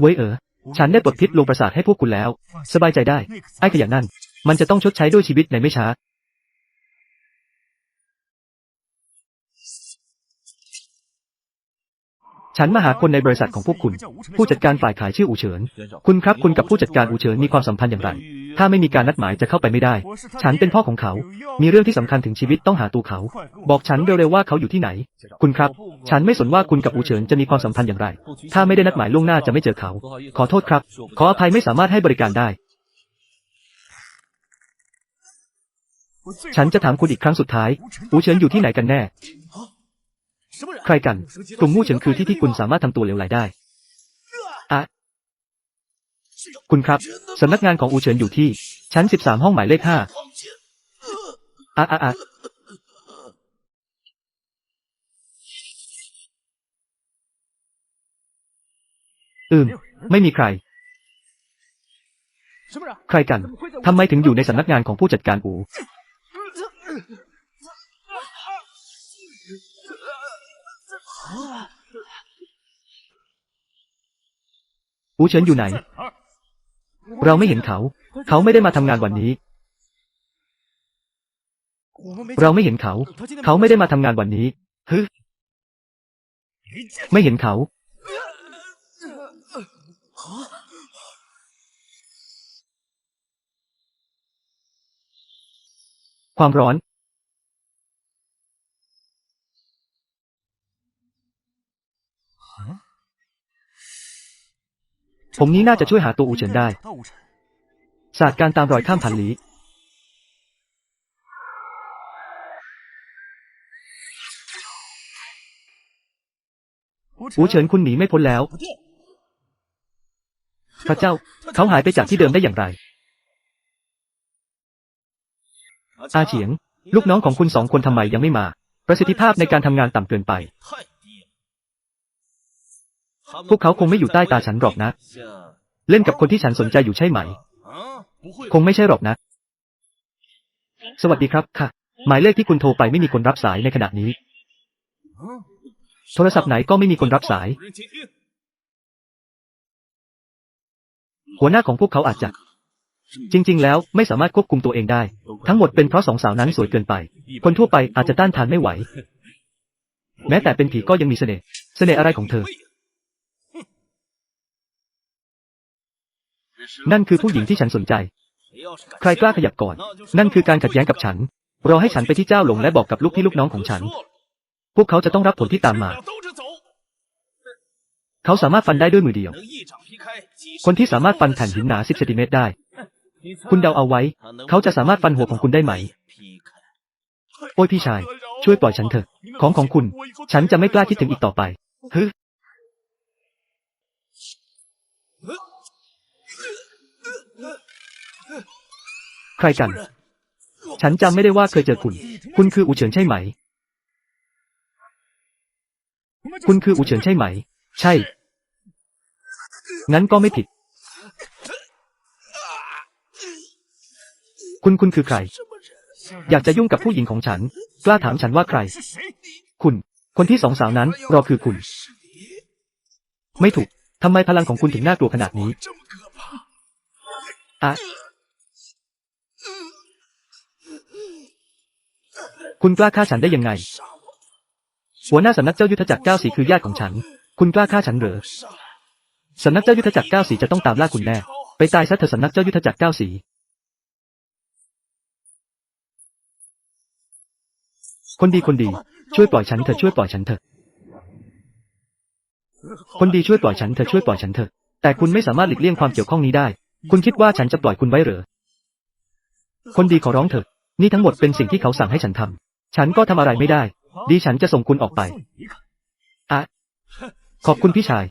เว้ยเออ ฉันได้ปลดพิษลงประสาทให้พวกคุณแล้ว สบายใจได้ ไอ้ขยะนั่น มันจะต้องชดใช้ด้วยชีวิตในไม่ช้า ฉันมาหาคนในบริษัทของพวกคุณ ผู้จัดการฝ่ายขายชื่ออูเฉิน คุณครับคุณกับผู้จัดการอูเฉินมีความสัมพันธ์อย่างไร ถ้าไม่มีการนัดหมายจะเข้าไปไม่ได้ ฉันเป็นพ่อของเขา มีเรื่องที่สำคัญถึงชีวิตต้องหาตัวเขา บอกฉันเร็วๆว่าเขาอยู่ที่ไหน คุณครับ ฉันไม่สนว่าคุณกับอูเฉินจะมีความสัมพันธ์อย่างไร ถ้าไม่ได้นัดหมายล่วงหน้าจะไม่เจอเขา ขอโทษครับ ขออภัยไม่สามารถให้บริการได้ ฉันจะถามคุณอีกครั้งสุดท้าย อูเฉินอยู่ที่ไหนกันแน่ ใครกัน กลุ่มมู่เฉินคือที่ที่คุณสามารถทำตัวเหลวไหลได้อะ คุณครับ สำนักงานของอูเฉินอยู่ที่ ชั้น13ห้องหมายเลขห้าอะอะอะอืม ไม่มีใคร ใครกัน ทำไมถึงอยู่ในสำนักงานของผู้จัดการอู อูเฉินอยู่ไหน เราไม่เห็นเขา เขาไม่ได้มาทำงานวันนี้ เราไม่เห็นเขา เขาไม่ได้มาทำงานวันนี้ฮึไม่เห็นเขา ความร้อน ผมนี้น่าจะช่วยหาตัวอูเฉินได้ ศาสตร์การตามรอยข้ามพันลี้อูเฉินคุณหนีไม่พ้นแล้ว พระเจ้า เขาหายไปจากที่เดิมได้อย่างไร อาเฉียง ลูกน้องของคุณสองคนทำไมยังไม่มา ประสิทธิภาพในการทำงานต่ำเกินไป พวกเขาคงไม่อยู่ใต้ตาฉันหรอกนะ เล่นกับคนที่ฉันสนใจอยู่ใช่ไหม คงไม่ใช่หรอกนะ สวัสดีครับค่ะ หมายเลขที่คุณโทรไปไม่มีคนรับสายในขณะนี้ โทรศัพท์ไหนก็ไม่มีคนรับสาย หัวหน้าของพวกเขาอาจจะ จริง ๆ แล้วไม่สามารถควบคุมตัวเองได้ ทั้งหมดเป็นเพราะสองสาวนั้นสวยเกินไป คนทั่วไปอาจจะต้านทานไม่ไหว แม้แต่เป็นผีก็ยังมีเสน่ห์ เสน่ห์อะไรของเธอ นั่นคือผู้หญิงที่ฉันสนใจ ใครกล้าขยับก่อน นั่นคือการขัดแย้งกับฉัน รอให้ฉันไปที่เจ้าหลงและบอกกับลูกพี่ลูกน้องของฉัน พวกเขาจะต้องรับผลที่ตามมา เขาสามารถฟันได้ด้วยมือเดียว คนที่สามารถฟันแผ่นหินหนา10เซนติเมตรได้ คุณเดาเอาไว้ เขาจะสามารถฟันหัวของคุณได้ไหม โอ้ยพี่ชาย ช่วยปล่อยฉันเถอะ ของของคุณ ฉันจะไม่กล้าคิดถึงอีกต่อไปฮึ ใครกัน ฉันจำไม่ได้ว่าเคยเจอคุณ คุณคืออูเฉินใช่ไหม คุณคืออูเฉินใช่ไหม ใช่ งั้นก็ไม่ผิด คุณคุณคือใคร อยากจะยุ่งกับผู้หญิงของฉัน กล้าถามฉันว่าใคร คุณ คนที่สองสาวนั้นรอคือคุณ ไม่ถูกทำไมพลังของคุณถึงน่ากลัวขนาดนี้อะ คุณกล้าฆ่าฉันได้ยังไง หัวหน้าสำนักเจ้ายุทธจักรเก้าสีคือญาติของฉัน คุณกล้าฆ่าฉันเหรอสำนักเจ้ายุทธจักรเก้าสีจะต้องตามล่าคุณแน่ ไปตายซะเถอะสำนักเจ้ายุทธจักรเก้าสีคนดีคนดี ช่วยปล่อยฉันเถอะช่วยปล่อยฉันเถอะคนดีช่วยปล่อยฉันเถอะช่วยปล่อยฉันเถอะแต่คุณไม่สามารถหลีกเลี่ยงความเกี่ยวข้องนี้ได้ คุณคิดว่าฉันจะปล่อยคุณไว้เหรอคนดีขอร้องเถอะ นี่ทั้งหมดเป็นสิ่งที่เขาสั่งให้ฉันทำ ฉันก็ทำอะไรไม่ได้ ดีฉันจะส่งคุณออกไปอะขอบคุณพี่ชาย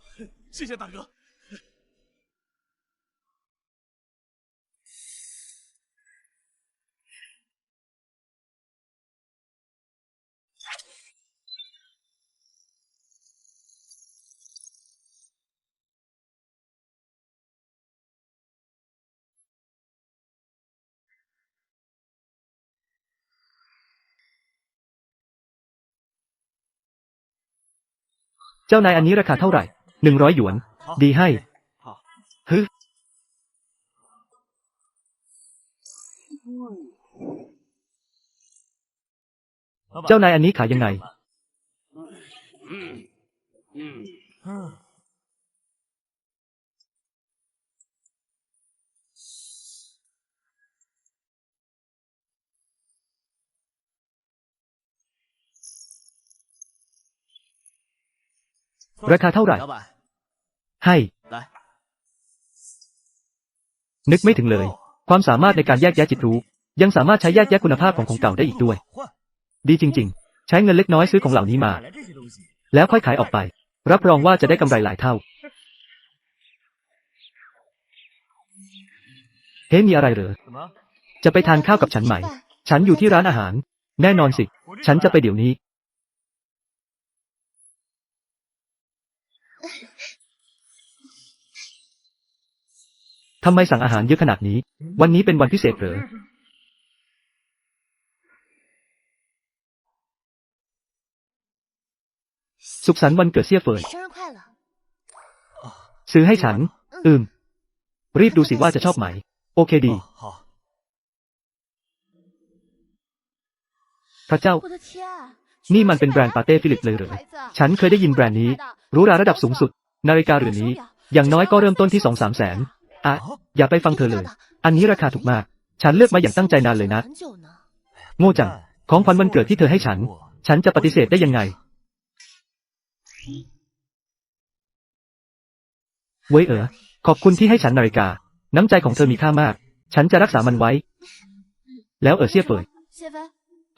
เจ้านายอันนี้ราคาเท่าไหร่หนึ่งร้อยหยวน ดีให้ฮึเจ้านายอันนี้ขายยังไง ราคาเท่าไหร่ ให้ นึกไม่ถึงเลย ความสามารถในการแยกแยะจิตรู้ ยังสามารถใช้แยกแยะคุณภาพของของเก่าได้อีกด้วย ดีจริง ๆ ใช้เงินเล็กน้อยซื้อของเหล่านี้มา แล้วค่อยขายออกไป รับรองว่าจะได้กำไรหลายเท่า เฮ้มีอะไรเหรอ จะไปทานข้าวกับฉันไหม ฉันอยู่ที่ร้านอาหาร แน่นอนสิ ฉันจะไปเดี๋ยวนี้ ทำไมสั่งอาหารเยอะขนาดนี้ วันนี้เป็นวันพิเศษเหรอ สุขสันต์วันเกิดเซี่ยเฟิน 生日快乐！ ซื้อให้ฉัน อืม รีบดูสิว่าจะชอบไหม โอเคดี 哦，好， พระเจ้า 我的天， นี่มันเป็นแบรนด์ปาเต้ฟิลิปเลยเหรอ ฉันเคยได้ยินแบรนด์นี้หรู้ราระดับสูงสุด นาฬิกาเรือนนี้ อย่างน้อยก็เริ่มต้นที่สองสามแสน อะอย่าไปฟังเธอเลย อันนี้ราคาถูกมาก ฉันเลือกมาอย่างตั้งใจนานเลยนะ โง่จัง ของขวัญวันเกิดที่เธอให้ฉัน ฉันจะปฏิเสธได้ยังไง เว้ยเออขอบคุณที่ให้ฉันนาฬิกา น้ำใจของเธอมีค่ามาก ฉันจะรักษามันไว้ แล้วเออเสียเปิด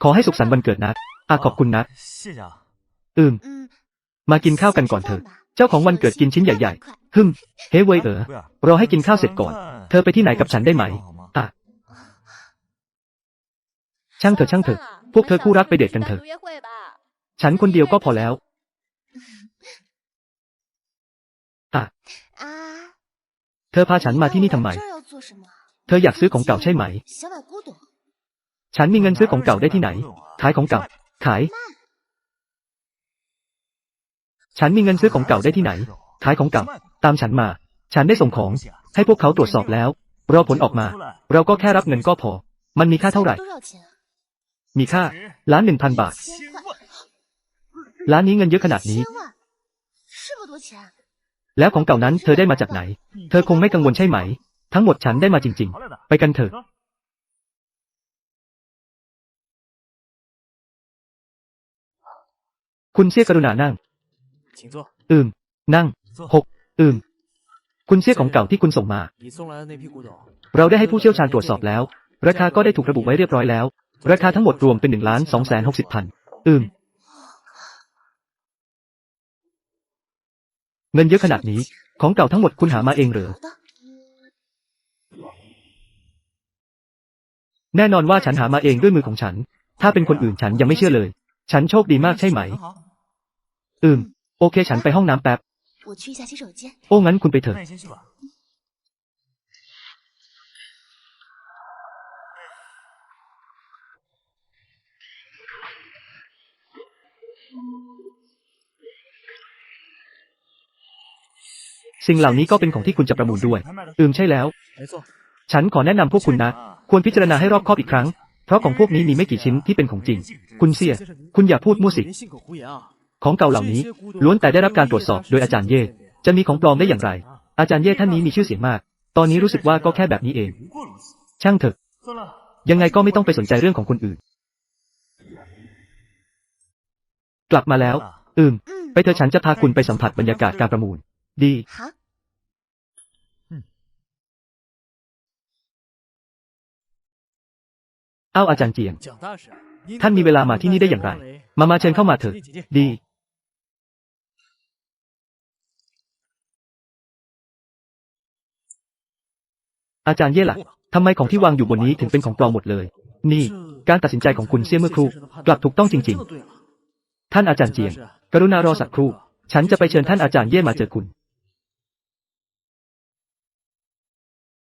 ขอให้สุขสันต์วันเกิดนะอาขอบคุณนะ อืม มากินข้าวกันก่อนเถอะ เจ้าของวันเกิดกินชิ้นใหญ่ๆ ฮึมเฮ้เวยเอ๋อรอให้กินข้าวเสร็จก่อน เธอไปที่ไหนกับฉันได้ไหมอะช่างเถอะช่างเถอะ พวกเธอคู่รักไปเดทกันเถอะ ฉันคนเดียวก็พอแล้วอะเธอพาฉันมาที่นี่ทำไม เธออยากซื้อของเก่าใช่ไหม ฉันมีเงินซื้อของเก่าได้ที่ไหน ขายของเก่า ขาย ฉันมีเงินซื้อของเก่าได้ที่ไหนท้ายของเก่า ตามฉันมา ฉันได้ส่งของ ให้พวกเขาตรวจสอบแล้ว รอผลออกมา เราก็แค่รับเงินก็พอ มันมีค่าเท่าไหร่ มีค่า ล้านหนึ่งพันบาท ล้านนี้เงินเยอะขนาดนี้ แล้วของเก่านั้นเธอได้มาจากไหน เธอคงไม่กังวลใช่ไหม ทั้งหมดฉันได้มาจริง ๆ ไปกันเถอะคุณเชี่ยกรุณานั่ง อืม นั่งหกอืม คุณเสี้ยของเก่าที่คุณส่งมา เราได้ให้ผู้เชี่ยวชาญตรวจสอบแล้ว ราคาก็ได้ถูกระบุไว้เรียบร้อยแล้ว ราคาทั้งหมดรวมเป็นหนึ่งล้านสองแสนหกสิบพันอืม เงินเยอะขนาดนี้ ของเก่าทั้งหมดคุณหามาเองเหรอ แน่นอนว่าฉันหามาเองด้วยมือของฉัน ถ้าเป็นคนอื่นฉันยังไม่เชื่อเลย ฉันโชคดีมากใช่ไหม อืม โอเคฉันไปห้องน้ำแป๊บ โอ้งั้นคุณไปเถอะ สิ่งเหล่านี้ก็เป็นของที่คุณจะประมูลด้วย อืมใช่แล้ว ฉันขอแนะนำพวกคุณนะ ควรพิจารณาให้รอบคอบอีกครั้ง เพราะของพวกนี้มีไม่กี่ชิ้นที่เป็นของจริง คุณเสีย คุณอย่าพูดมั่วสิ ของเก่าเหล่านี้ล้วนแต่ได้รับการตรวจสอบโดยอาจารย์เย่จะมีของปลอมได้อย่างไร อาจารย์เย่ท่านนี้มีชื่อเสียงมาก ตอนนี้รู้สึกว่าก็แค่แบบนี้เอง ช่างเถอะ ยังไงก็ไม่ต้องไปสนใจเรื่องของคนอื่น กลับมาแล้ว อืม ไปเธอฉันจะพาคุณไปสัมผัสบรรยากาศการประมูล ดีเอ้าอาจารย์เจียง ท่านมีเวลามาที่นี่ได้อย่างไร มามาเชิญเข้ามาเถอะ ดี อาจารย์เย่ล่ะทำไมของที่วางอยู่บนนี้ถึงเป็นของปลอมหมดเลย นี่ การตัดสินใจของคุณเสี่ยเมื่อครู่กลับถูกต้องจริง ๆ ท่านอาจารย์เจียง กรุณารอสักครู่ ฉันจะไปเชิญท่านอาจารย์เย่มาเจอคุณ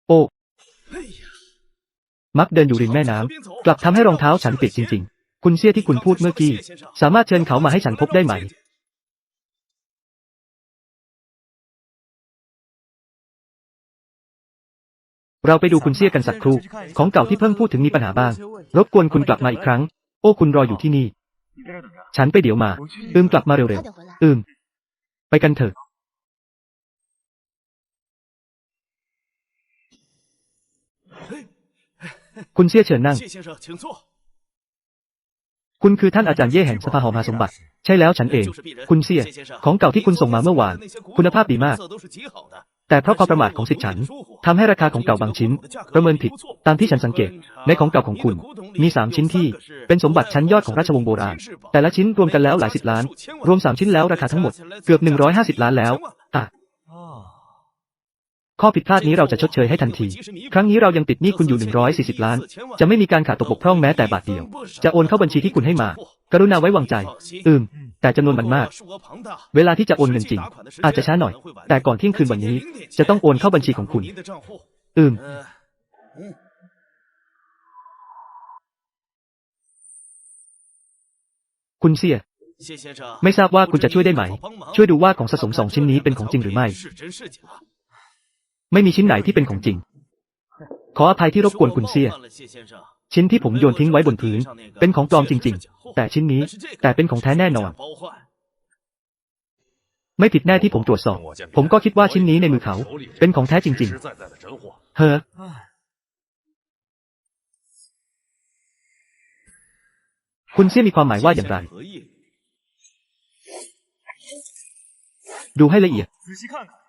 โอ้มักเดินอยู่ริมแม่น้ำกลับทำให้รองเท้าฉันเปียกจริง ๆ คุณเสี่ยที่คุณพูดเมื่อกี้ สามารถเชิญเขามาให้ฉันพบได้ไหม เราไปดูคุณเซี่ยกันสักครู่ ของเก่าที่เพิ่งพูดถึงมีปัญหาบ้าง รบกวนคุณกลับมาอีกครั้ง โอ้คุณรออยู่ที่นี่ ฉันไปเดี๋ยวมา อืมกลับมาเร็วๆ อืม ไปกันเถอะ คุณเซี่ยเฉินนั่ง คุณคือท่านอาจารย์เย่แห่งสภาหอมาสมบัติ ใช่แล้วฉันเอง คุณเซี่ย ของเก่าที่คุณส่งมาเมื่อวาน คุณภาพดีมาก แต่เพราะความประมาทของสิทธิฉันทำให้ราคาของเก่าบางชิ้น ประเมินผิด ตามที่ฉันสังเกต ในของเก่าของคุณ มีสามชิ้นที่ เป็นสมบัติชั้นยอดของราชวงศ์โบราณ แต่ละชิ้นรวมกันแล้วหลายสิบล้าน รวมสามชิ้นแล้วราคาทั้งหมดเกือบหนึ่งร้อยห้าสิบล้านแล้วอะข้อผิดพลาดนี้เราจะชดเชยให้ทันที ครั้งนี้เรายังติดหนี้คุณอยู่ 140 ล้าน จะไม่มีการขาดตกบกพร่องแม้แต่บาทเดียว จะโอนเข้าบัญชีที่คุณให้มา กรุณาไว้วางใจ อืม แต่จำนวนมันมาก เวลาที่จะโอนเงินจริง อาจจะช้าหน่อย แต่ก่อนเที่ยงคืนวันนี้ จะต้องโอนเข้าบัญชีของคุณ อืมคุณเสี่ยไม่ทราบว่าคุณจะช่วยได้ไหม ช่วยดูว่าของสะสมสองชิ้นนี้เป็นของจริงหรือไม่ ไม่มีชิ้นไหนที่เป็นของจริง ขออภัยที่รบกวนคุณเสี่ย ชิ้นที่ผมโยนทิ้งไว้บนพื้น เป็นของปลอมจริง ๆ แต่ชิ้นนี้ แต่เป็นของแท้แน่นอน ไม่ผิดแน่ที่ผมตรวจสอบ ผมก็คิดว่าชิ้นนี้ในมือเขา เป็นของแท้จริง ๆ เฮ้อคุณเสี่ยมีความหมายว่าอย่างไร ดูให้ละเอียด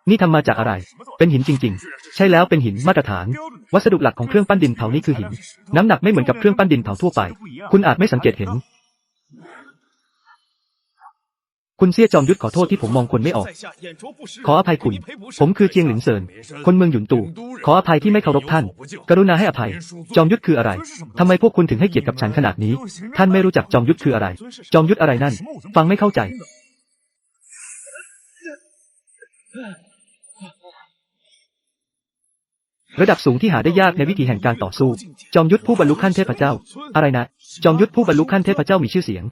นี่ทำมาจากอะไร เป็นหินจริง ๆ ใช่แล้วเป็นหินมาตรฐาน วัสดุหลักของเครื่องปั้นดินเผานี้คือหิน น้ำหนักไม่เหมือนกับเครื่องปั้นดินเผาทั่วไป คุณอาจไม่สังเกตเห็น คุณเสี่ยจอมยุทธขอโทษที่ผมมองคนไม่ออก ขออภัยคุณ ผมคือเจียงหลินเซิน คนเมืองหยุนตูขออภัยที่ไม่เคารพท่าน กรุณาให้อภัย จอมยุทธคืออะไร ทำไมพวกคุณถึงให้เกียรติกับฉันขนาดนี้ ท่านไม่รู้จักจอมยุทธคืออะไร จอมยุทธอะไรนั่น ฟังไม่เข้าใจ ระดับสูงที่หาได้ยากในวิธีแห่งการต่อสู้ จอมยุทธผู้บรรลุขั้นเทพเจ้า อะไรนะ จอมยุทธผู้บรรลุขั้นเทพเจ้ามีชื่อเสียง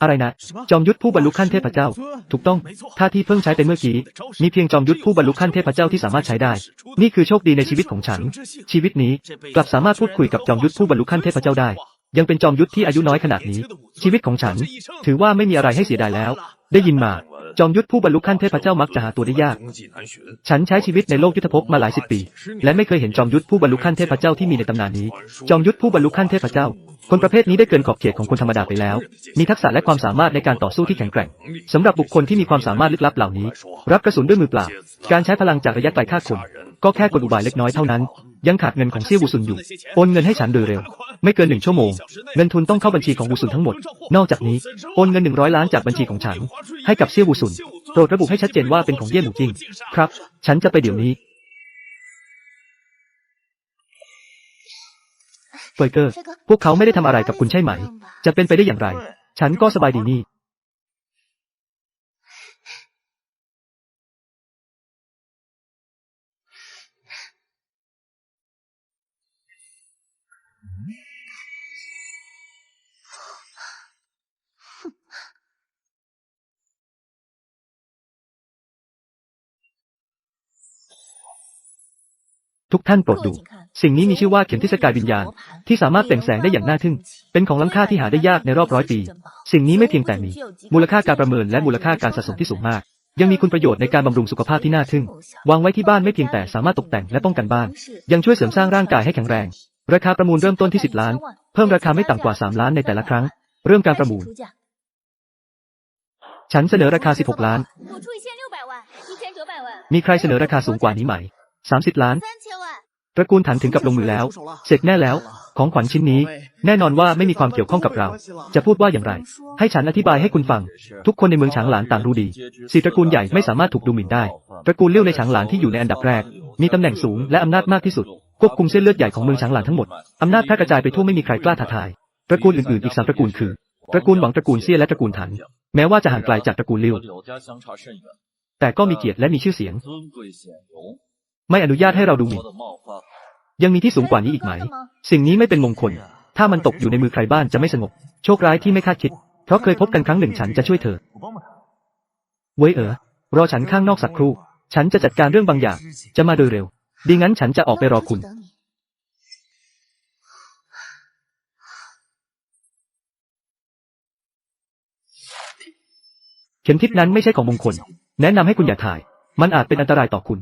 อะไรนะ จอมยุทธผู้บรรลุขั้นเทพเจ้า ถูกต้อง ท่าที่เพิ่งใช้เป็นเมื่อกี้ มีเพียงจอมยุทธผู้บรรลุขั้นเทพเจ้าที่สามารถใช้ได้ นี่คือโชคดีในชีวิตของฉัน ชีวิตนี้กลับสามารถพูดคุยกับจอมยุทธผู้บรรลุขั้นเทพเจ้าได้ ยังเป็นจอมยุทธที่อายุน้อยขนาดนี้ ชีวิตของฉัน ถือว่าไม่มีอะไรให้เสียดายแล้ว ได้ยินมา จอมยุทธผู้บรรลุขั้นเทพเจ้ามักจะหาตัวได้ยาก ฉันใช้ชีวิตในโลกยุทธภพมาหลายสิบปี และไม่เคยเห็นจอมยุทธผู้บรรลุขั้นเทพเจ้าที่มีในตำนานนี้ จอมยุทธผู้บรรลุขั้นเทพเจ้า คนประเภทนี้ได้เกินขอบเขตของคนธรรมดาไปแล้ว มีทักษะและความสามารถในการต่อสู้ที่แข็งแกร่งสำหรับบุคคลที่มีความสามารถลึกลับเหล่านี้ รับกระสุนด้วยมือเปล่า การใช้พลังจากระยะไกลฆ่าคน ก็แค่กลอุบายเล็กน้อยเท่านั้น ยังขาดเงินของเซี่ยวูซุนอยู่ โอนเงินให้ฉันโดยเร็ว ไม่เกินหนึ่งชั่วโมง เงินทุนต้องเข้าบัญชีของวูซุนทั้งหมด นอกจากนี้ โอนเงินหนึ่งร้อยล้านจากบัญชีของฉัน ให้กับเซี่ยวูซุน โปรดระบุให้ชัดเจนว่าเป็นของเย่หมูจริง ครับ ฉันจะไปเดี๋ยวนี้เฟยเกอร์ พวกเขาไม่ได้ทำอะไรกับคุณใช่ไหม จะเป็นไปได้อย่างไร ฉันก็สบายดีนี่ ทุกท่านโปรดดู สิ่งนี้มีชื่อว่าเข็มทิศกายวิญญาณ ที่สามารถเปล่งแสงได้อย่างน่าทึ่ง เป็นของล้ำค่าที่หาได้ยากในรอบร้อยปี สิ่งนี้ไม่เพียงแต่มีมูลค่าการประเมินและมูลค่าการสะสมที่สูงมาก ยังมีคุณประโยชน์ในการบำรุงสุขภาพที่น่าทึ่ง วางไว้ที่บ้านไม่เพียงแต่สามารถตกแต่งและป้องกันบ้าน ยังช่วยเสริมสร้างร่างกายให้แข็งแรง ราคาประมูลเริ่มต้นที่ 10 ล้าน เพิ่มราคาไม่ต่ำกว่า 3 ล้านในแต่ละครั้ง เริ่มการประมูล ฉันเสนอราคา 16 ล้าน มีใครเสนอราคาสูงกว่านี้ไหม 30 ล้านตระกูลถันถึงกับลงมือแล้ว เสร็จแน่แล้ว ของขวัญชิ้นนี้ แน่นอนว่าไม่มีความเกี่ยวข้องกับเรา จะพูดว่าอย่างไร ให้ฉันอธิบายให้คุณฟัง ทุกคนในเมืองฉางหลานต่างรู้ดีสีตระกูลใหญ่ไม่สามารถถูกดูหมิ่นได้ ตระกูลเลี้ยวในฉางหลานที่อยู่ในอันดับแรก มีตำแหน่งสูงและอำนาจมากที่สุด ควบคุมเส้นเลือดใหญ่ของเมืองฉางหลานทั้งหมด อำนาจแพร่กระจายไปทั่วไม่มีใครกล้าท้าทาย ตระกูลอื่นๆ อีกสามตระกูลคือ ตระกูลหวังตระกูลเซี่ยและตระกูลถัน แม้ว่าจะห่างไกลจากตระกูลเลี้ยวแต่ก็มีเกียรติและมีชื่อเสียง ไม่อนุญาตให้เราดูหมิ่น ยังมีที่สูงกว่านี้อีกไหม สิ่งนี้ไม่เป็นมงคล ถ้ามันตกอยู่ในมือใครบ้านจะไม่สงบ โชคร้ายที่ไม่คาดคิด เพราะเคยพบกันครั้งหนึ่งฉันจะช่วยเธอ เว้ยเอ๋อ รอฉันข้างนอกสักครู่ ฉันจะจัดการเรื่องบางอย่าง จะมาโดยเร็ว ดีงั้นฉันจะออกไปรอคุณ เข็มทิศนั้นไม่ใช่ของมงคล แนะนำให้คุณอย่าถ่าย มันอาจเป็นอันตรายต่อคุณ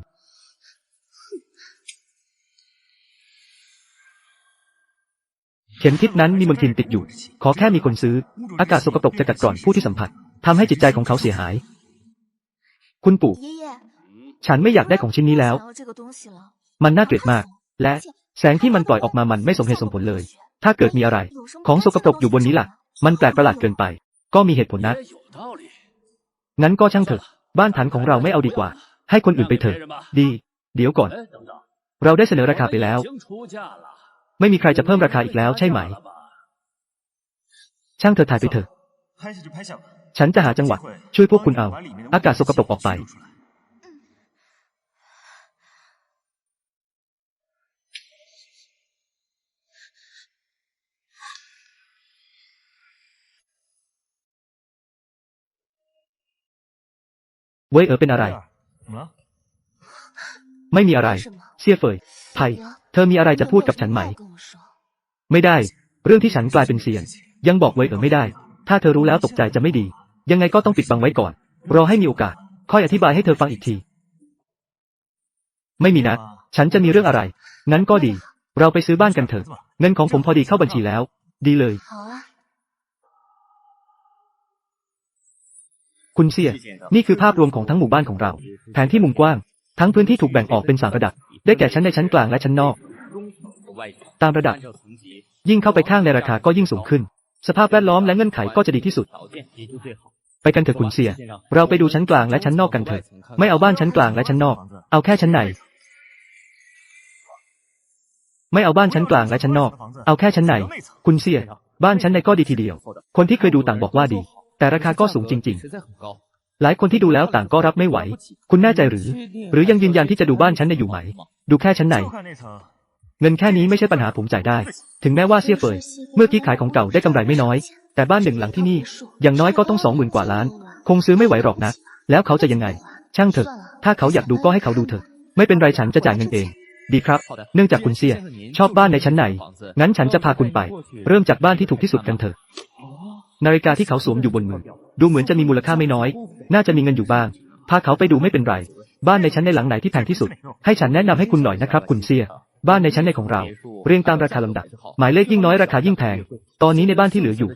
เข็มทิศนั้นมีมลทินติดอยู่ ขอแค่มีคนซื้อ อากาศสกปรกจะกัดกร่อนผู้ที่สัมผัสทำให้จิตใจของเขาเสียหาย คุณปู่ ฉันไม่อยากได้ของชิ้นนี้แล้ว มันน่าเกลียดมาก และแสงที่มันปล่อยออกมามันไม่สมเหตุสมผลเลย ถ้าเกิดมีอะไร ของสกปรกอยู่บนนี้ล่ะ มันแปลกประหลาดเกินไป ก็มีเหตุผลนะงั้นก็ช่างเถอะ บ้านฐานของเราไม่เอาดีกว่า ให้คนอื่นไปเถอะ ดี เดี๋ยวก่อน เราได้เสนอราคาไปแล้ว ไม่มีใครจะเพิ่มราคาอีกแล้วใช่ไหม ช่างเธอถ่ายไปเถอะ ฉันจะหาจังหวะช่วยพวกคุณเอา อากาศสกปรกออกไป เว่ยเอ๋อเป็นอะไร ไม่มีอะไรเชี่ยเฟยไทเธอมีอะไรจะพูดกับฉันไหม ไม่ได้ เรื่องที่ฉันกลายเป็นเซียน ยังบอกเว่ยเอ๋อไม่ได้ ถ้าเธอรู้แล้วตกใจจะไม่ดี ยังไงก็ต้องปิดบังไว้ก่อน รอให้มีโอกาส ค่อยอธิบายให้เธอฟังอีกที ไม่มีนะ ฉันจะมีเรื่องอะไร งั้นก็ดี เราไปซื้อบ้านกันเถอะ เงินของผมพอดีเข้าบัญชีแล้ว ดีเลย คุณเซียนี่คือภาพรวมของทั้งหมู่บ้านของเรา แผนที่มุมกว้าง ทั้งพื้นที่ถูกแบ่งออกเป็นสามระดับ ได้แก่ชั้นในชั้นกลางและชั้นนอก ตามระดับ ยิ่งเข้าไปข้างในราคาก็ยิ่งสูงขึ้น สภาพแวดล้อมและเงื่อนไขก็จะดีที่สุด ไปกันเถอะคุณเซียเราไปดูชั้นกลางและชั้นนอกกันเถอะ ไม่เอาบ้านชั้นกลางและชั้นนอก เอาแค่ชั้นใน ไม่เอาบ้านชั้นกลางและชั้นนอก เอาแค่ชั้นใน คุณเซียบ้านชั้นในก็ดีทีเดียว คนที่เคยดูต่างบอกว่าดี แต่ราคาก็สูงจริง ๆ หลายคนที่ดูแล้วต่างก็รับไม่ไหว คุณแน่ใจหรือ หรือยังยืนยันที่จะดูบ้านชั้นในอยู่ไหม ดูแค่ชั้นใน เงินแค่นี้ไม่ใช่ปัญหาผมจ่ายได้ ถึงแม้ว่าเซี่ยเฟย เมื่อกี้ขายของเก่าได้กำไรไม่น้อย แต่บ้านหนึ่งหลังที่นี่ อย่างน้อยก็ต้องสองหมื่นกว่าล้าน คงซื้อไม่ไหวหรอกนะ แล้วเขาจะยังไง ช่างเถอะ ถ้าเขาอยากดูก็ให้เขาดูเถอะ ไม่เป็นไรฉันจะจ่ายเงินเองดีครับ เนื่องจากคุณเซีย ชอบบ้านในชั้นไหน งั้นฉันจะพาคุณไป เริ่มจากบ้านที่ถูกที่สุดกันเถอะ นาฬิกาที่เขาสวมอยู่บนมือ ดูเหมือนจะมีมูลค่าไม่น้อย น่าจะมีเงินอยู่บ้าง พาเขาไปดูไม่เป็นไร บ้านในชั้นในหลังไหนที่แพงที่สุด ให้ฉันแนะนำให้คุณหน่อยนะครับ คุณเสี่ยบ้านในชั้นในของเรา เรียงตามราคาลำดับ หมายเลขยิ่งน้อยราคายิ่งแพง ตอนนี้ในบ้านที่เหลืออยู่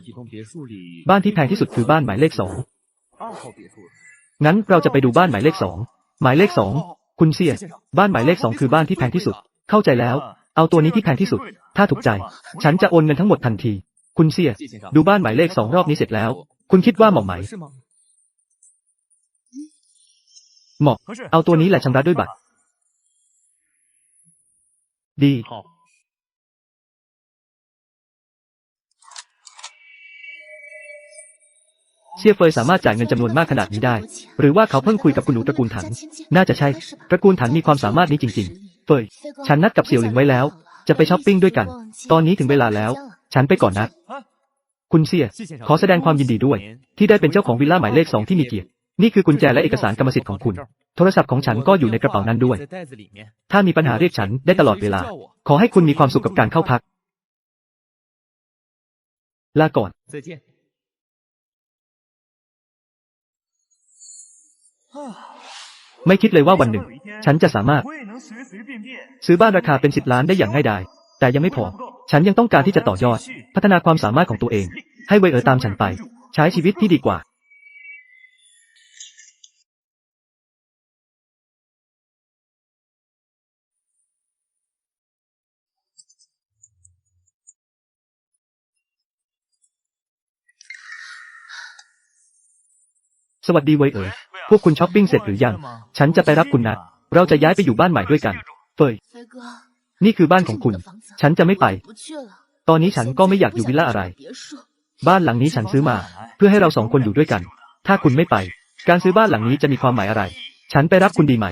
บ้านที่แพงที่สุดคือบ้านหมายเลขสองงั้นเราจะไปดูบ้านหมายเลขสอง หมายเลขสอง คุณเสี่ยบ้านหมายเลขสองคือบ้านที่แพงที่สุด เข้าใจแล้ว เอาตัวนี้ที่แพงที่สุด ถ้าถูกใจ ฉันจะโอนเงินทั้งหมดทันที คุณเสี่ย ดูบ้านหมายเลขสองรอบนี้เสร็จแล้ว คุณคิดว่าเหมาะไหม เหมาะ เอาตัวนี้แหละชำระด้วยบัตร ดี เซียเฟยสามารถจ่ายเงินจำนวนมากขนาดนี้ได้ หรือว่าเขาเพิ่งคุยกับคุณหนูตระกูลถัง น่าจะใช่ ตระกูลถังมีความสามารถนี้จริง ๆ เฟย ฉันนัดกับเสี่ยวหลิงไว้แล้ว จะไปช้อปปิ้งด้วยกัน ตอนนี้ถึงเวลาแล้ว ฉันไปก่อนนะ คุณเซีย ขอแสดงความยินดีด้วย ที่ได้เป็นเจ้าของวิลล่าหมายเลขสองที่มีเกียรติ นี่คือกุญแจและเอกสารกรรมสิทธิ์ของคุณ โทรศัพท์ของฉันก็อยู่ในกระเป๋านั้นด้วย ถ้ามีปัญหาเรียกฉันได้ตลอดเวลา ขอให้คุณมีความสุขกับการเข้าพัก ลาก่อนไม่คิดเลยว่าวันหนึ่ง ฉันจะสามารถ ซื้อบ้านราคาเป็นสิบล้านได้อย่างง่ายดายแต่ยังไม่พอ ฉันยังต้องการที่จะต่อยอด พัฒนาความสามารถของตัวเอง ให้เวเอ๋อตามฉันไป ใช้ชีวิตที่ดีกว่าสวัสดีเวเอ๋อพวกคุณช้อปปิ้งเสร็จหรือยัง ฉันจะไปรับคุณนะ เราจะย้ายไปอยู่บ้านใหม่ด้วยกัน เฟย， นี่คือบ้านของคุณ ฉันจะไม่ไป ตอนนี้ฉันก็ไม่อยากอยู่วิลล่าอะไร บ้านหลังนี้ฉันซื้อมา เพื่อให้เราสองคนอยู่ด้วยกัน ถ้าคุณไม่ไป การซื้อบ้านหลังนี้จะมีความหมายอะไร ฉันไปรับคุณดีไหม